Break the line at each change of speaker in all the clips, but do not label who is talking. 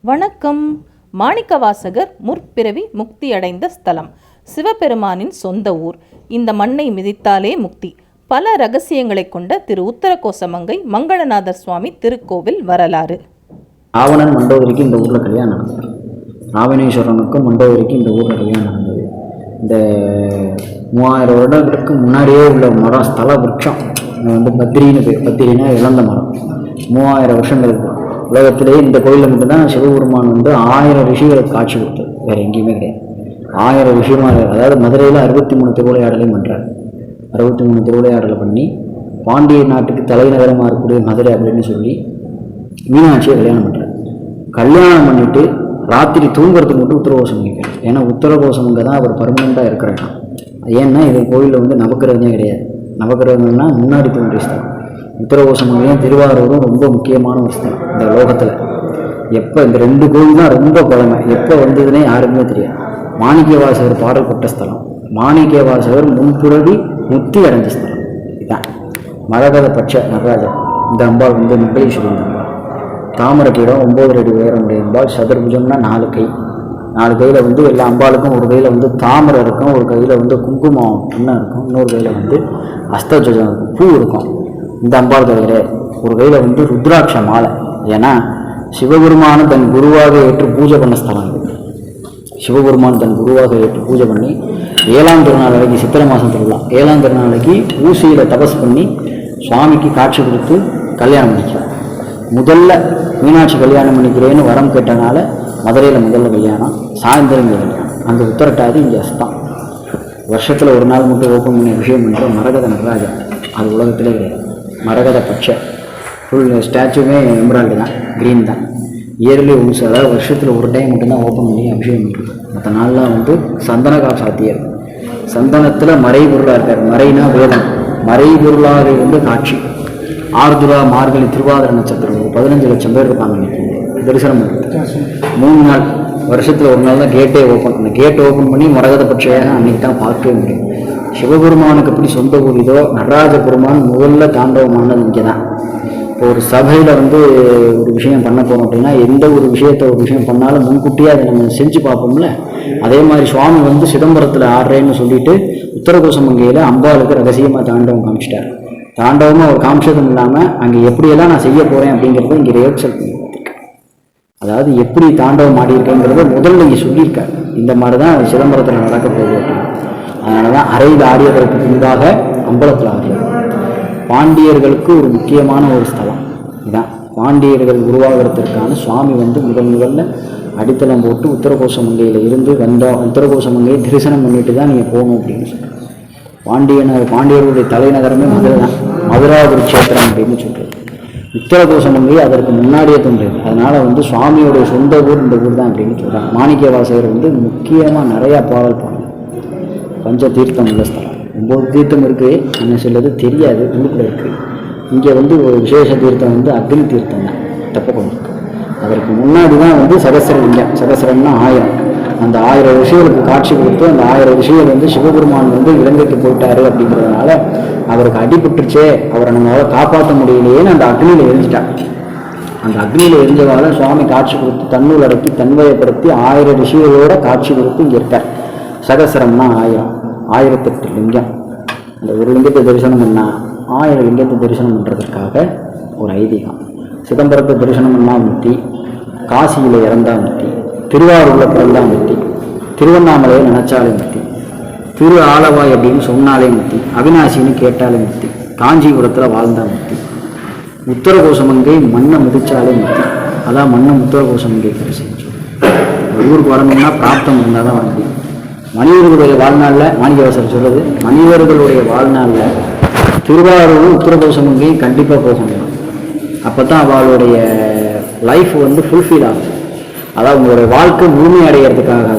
வணக்கம். மாணிக்கவாசகர் முற்பிறவி முக்தி அடைந்த ஸ்தலம். சிவபெருமானின் சொந்த ஊர். இந்த மண்ணை மிதித்தாலே முக்தி. பல ரகசியங்களை கொண்ட திரு உத்தரகோசமங்கை மங்களநாதர் சுவாமி திருக்கோவில் வரலாறு.
ராவணன் மண்டோதரிக்கு இந்த ஊரில் கல்யாணம் நடந்தது. ராவணேஸ்வரனுக்கும் மண்டோதரிக்கு இந்த ஊரில் கல்யாணம் நடந்தது. இந்த மூவாயிரம் வருடங்களுக்கு முன்னாடியே உள்ள மரம் ஸ்தல விருட்சம். வந்து பத்திரின்னு பேர். பத்திரினா இழந்த மரம். மூவாயிரம் வருஷங்களுக்கு உலகத்திலேயே இந்த கோயிலில் மட்டும்தான் சிவபெருமான் வந்து ஆயிரம் ரிஷிகளுக்கு காட்சி கொடுத்தது வேறு எங்கேயுமே கிடையாது. ஆயிரம் ரிஷிமார் அதாவது மதுரையில் அறுபத்தி மூணு திருவிளையாடலையும் பண்ணுறாரு அறுபத்தி மூணு திருவிளையாடலை பண்ணி பாண்டிய நாட்டுக்கு தலைநகரமாக இருக்கக்கூடிய மதுரை அப்படின்னு சொல்லி மீனாட்சியை கல்யாணம் பண்ணுறாரு கல்யாணம் பண்ணிவிட்டு ராத்திரி தூங்குறதுக்கு மட்டும் உத்தரகோசம் பண்ணிக்கிறார். ஏன்னா உத்தரகோசமங்க தான் அவர் பர்மனெண்ட்டாக இருக்கிறாங்க ஏன்னா இது கோயிலில் வந்து நவக்கிரகமே கிடையாது. நவக்கிரகங்கள்னா முன்னாடி தோன்றிய உத்தரகோசமங்கையும் திருவாரூரும் ரொம்ப முக்கியமான ஒரு ஸ்தலம் இந்த லோகத்தில். எப்போ இந்த ரெண்டு கோயில் தான் ரொம்ப பழமை. எப்போ வந்ததுன்னே யாருக்குமே தெரியாது. மாணிக்கவாசகர் பாடல்பட்ட ஸ்தலம். மாணிக்கவாசகர் முன்புறவி முத்தி அடைஞ்ச ஸ்தலம். இதான். மரகத பட்ச நடராஜர். இந்த அம்பாள் வந்து மங்களேஸ்வரி இந்த அம்பாள். தாமரை கீழம் ஒம்பது அடி உயரமுடைய அம்பாள். சதுர்புஜம்னா நாலு கை. நாலு கையில் வந்து எல்லா அம்பாளுக்கும் ஒரு கையில் வந்து தாமரை இருக்கும். ஒரு கையில் வந்து குங்குமம் கிண்ணம் இருக்கும். இன்னொரு கையில் வந்து அஸ்தஜம் இருக்கும் பூ இருக்கும். இந்த அம்பாள் ஒரு கையில் வந்து ருத்ராட்ச மாலை. ஏன்னா சிவபெருமான தன் குருவாக ஏற்று பூஜை பண்ண ஸ்தலம் இது. சிவபெருமான் தன் குருவாக ஏற்று பூஜை பண்ணி ஏழாம் திருநாளைக்கு சித்திரை மாதம் திருவிழா. ஏழாம் திருநாளைக்கு ஊசியில் தபஸ் பண்ணி சுவாமிக்கு காட்சி கொடுத்து கல்யாணம் பண்ணிக்கிறார் முதல்ல மீனாட்சி கல்யாணம் பண்ணிக்கிறேன்னு வரம் கேட்டனால மதுரையில் முதல்ல கல்யாணம் சாயந்தரம் கல்யாணம். அங்கே உத்தரட்டாது இங்கே அஸ்தான் வருஷத்தில் ஒரு நாள் மட்டும் ஓப்பன் பண்ணி விஷயம் பண்ணுற மரகத நடராஜா அது உலகத்திலே கிடையாது. மரகத பச்சை ஃபுல் ஸ்டாச்சுமே எம்ப்ராய்டு தான் க்ரீன் தான். இயர்லி ஒன்ஸ் அதாவது வருஷத்தில் ஒரு டைம் மட்டும்தான் ஓப்பன் பண்ணி அபிஷேகம் பண்ணுறது மற்ற நாள்லாம் வந்து சந்தனகா சாத்தியர் சந்தனத்தில் மறைபொருளாக இருக்கார். மறைனா வேதம். மறைபொருளாக இருந்து காட்சி. ஆர்துரா மார்கழி திருவாதிர நட்சத்திரம். ஒரு பதினஞ்சு லட்சம் பேர் இருப்பாங்க இன்னைக்கு. தரிசனம் மூணு நாள். வருஷத்தில் ஒரு நாள் தான் கேட்டே ஓப்பன் அந்த கேட் ஓப்பன் பண்ணி மரகத பட்சையாக அன்னைக்கு தான் பார்க்கவே முடியும். சிவபெருமானுக்கு எப்படி சொந்த ஊர் இதோ நடராஜ பெருமான் முதல்ல தாண்டவமானது இங்கே தான் இப்போ ஒரு சபையில் வந்து ஒரு விஷயம் பண்ண போகிறோம் அப்படின்னா எந்த ஒரு விஷயத்தை ஒரு விஷயம் பண்ணாலும் முன்கூட்டியே அதை நம்ம செஞ்சு பார்ப்போம்ல? அதே மாதிரி சுவாமி வந்து சிதம்பரத்தில் ஆடுறேன்னு சொல்லிட்டு உத்தரகோசமங்கையில் அம்பாளுக்கு ரகசியமாக தாண்டவம் காமிச்சிட்டார். தாண்டவமாக ஒரு காமிச்சதும் இல்லாமல் அங்கே எப்படியெல்லாம் நான் செய்ய போகிறேன் அப்படிங்கிறத இங்கே ரிஹர்சல் பண்ணி அதாவது எப்படி தாண்டவம் ஆடியிருக்கேங்கிறத முதல்ல இங்கே சொல்லியிருக்காரு. இந்த மாதிரி தான் சிதம்பரத்தில் நடக்க போகுது அதனால தான் அரைந்து ஆடியதற்கு பின்பாக அம்பலத்தில் ஆடியது பாண்டியர்களுக்கு ஒரு முக்கியமான ஒரு ஸ்தலம். இதான். பாண்டியர்கள் உருவாகிறதுக்கான சுவாமி வந்து முதல் முதல்ல அடித்தளம் போட்டு உத்தரகோசமங்கையில் இருந்து வந்தோம் உத்தரகோசமங்கையை தரிசனம் பண்ணிட்டு தான் நீங்கள் போகணும் அப்படின்னு சொல்கிறேன் பாண்டியனர் பாண்டியர்களுடைய தலைநகரமே மதுரை தான் மதுராபுரி கஷேத்திரம் அப்படின்னு சொல்கிறது உத்தரகோசமங்கை அதற்கு முன்னாடியே தோன்றியது. அதனால் வந்து சுவாமியோடைய சொந்த ஊர் இந்த ஊர் தான் அப்படின்னு சொல்கிறாங்க மாணிக்க வாசகர் வந்து முக்கியமாக நிறையா பாடல் பாடல் பஞ்ச தீர்த்தம் உள்ள ஸ்தலம். ஒம்பது தீர்த்தம் இருக்குது என்ன சொல்றது தெரியாது. உள்ளுக்குள்ள இருக்குது இங்கே வந்து ஒரு விசேஷ தீர்த்தம் வந்து அக்னி தீர்த்தம் தான். தப்பக்கொண்டு அதற்கு முன்னாடி தான் வந்து சகசரலிங்கம் சதசரம்னா ஆயிரம். அந்த ஆயிரம் ரிஷிகளுக்கு காட்சி கொடுத்து அந்த ஆயிரம் ரிஷிகள் வந்து சிவபெருமான் வந்து இலங்கைக்கு போயிட்டாரு அப்படிங்கிறதுனால அவருக்கு அடிபட்டுருச்சே. அவரை நம்மளால் காப்பாற்ற முடியலையேன்னு அந்த அக்னியில் எரிஞ்சிட்டான் அந்த அக்னியில் எரிஞ்சதால சுவாமி காட்சி கொடுத்து தன்னுள் அடக்கி தன்வயப்படுத்தி ஆயிரம் ரிஷிகளோட காட்சி கொடுத்து இங்கே இருக்கார். சகசரம்னா ஆயிரம். ஆயிரத்தெட்டு லிங்கம். இந்த ஒரு லிங்கத்தை தரிசனம் பண்ணால் ஆயிரம் லிங்கத்தை தரிசனம் பண்ணுறதுக்காக ஒரு ஐதீகம். சிதம்பரத்தை தரிசனம் பண்ணால் முத்தி காசியில் இறந்தா முத்தி திருவாரூரில் பிறந்தா முத்தி திருவண்ணாமலையை நினைச்சாலே முத்தி திரு ஆலவாய் அப்படின்னு சொன்னாலே முத்தி அவினாசின்னு கேட்டாலே முத்தி காஞ்சிபுரத்தில் வாழ்ந்தா முத்தி உத்தரகோசமங்கை மண்ணை மிதிச்சாலே முத்தி அதான் மண்ணை உத்தரகோசமங்கை கரை செஞ்சு ஊருக்கு வரணும்னா பிராப்தம் இருந்தால் தான் வர முடியும் மனிதர்களுடைய வாழ்நாளில் மாணிக்கவாசர் சொல்றது மனிதர்களுடைய வாழ்நாளில் திருவாரூரும் உத்தரகோசமங்கையும் கண்டிப்பாக போக முடியும். அப்போ தான் அவளுடைய லைஃப் வந்து ஃபுல்ஃபில் ஆகும். அதாவது உங்களுடைய வாழ்க்கை முழுமை அடைகிறதுக்காக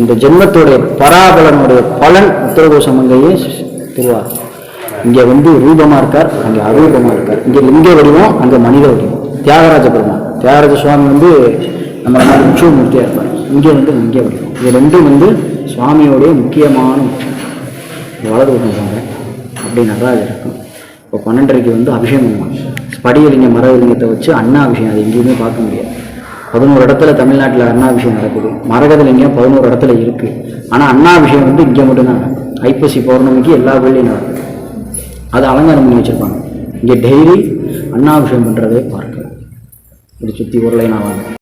இந்த ஜென்மத்துடைய பராபலனுடைய பலன் உத்தரகோசமங்கையே திருவாரூர். இங்கே வந்து ரூபமாக இருக்கார் அங்கே அரூபமாக இருக்கார். இங்கே லிங்க வடிவம் அங்கே மனித வடிவம். தியாகராஜ பெருமாள் தியாகராஜ சுவாமி வந்து நம்ம மாதிரி உற்சவமூர்த்தியாக இருப்பார். இங்கே வந்து லிங்க வடிவம். இது ரெண்டும் வந்து சுவாமியோடைய முக்கியமான உற்சவம். வலது பக்கம் அப்படி நடராஜர் இருக்கும். இப்போ பன்னெண்டரைக்கு வந்து அபிஷேகம் பண்ணுவாங்க. படியலிங்க மரகலிங்கத்தை வச்சு அண்ணாபிஷேகம் அது எங்கேயுமே பார்க்க முடியாது. பதினோரு இடத்துல தமிழ்நாட்டில் அண்ணாபிஷேகம் நடக்குது. மரகதலிங்கம் பதினோரு இடத்துல இருக்குது ஆனால் அண்ணாபிஷேகம் வந்து இங்கே மட்டும்தான் ஐப்பசி பௌர்ணமிக்கு எல்லா கோயிலையும் நடக்கும். அது அலங்காரம் பண்ணி வச்சுருப்பாங்க. இங்கே டெய்லி அண்ணாபிஷேகம் பண்ணுறதே பார்க்க இப்படி சுற்றி ஒரு நான்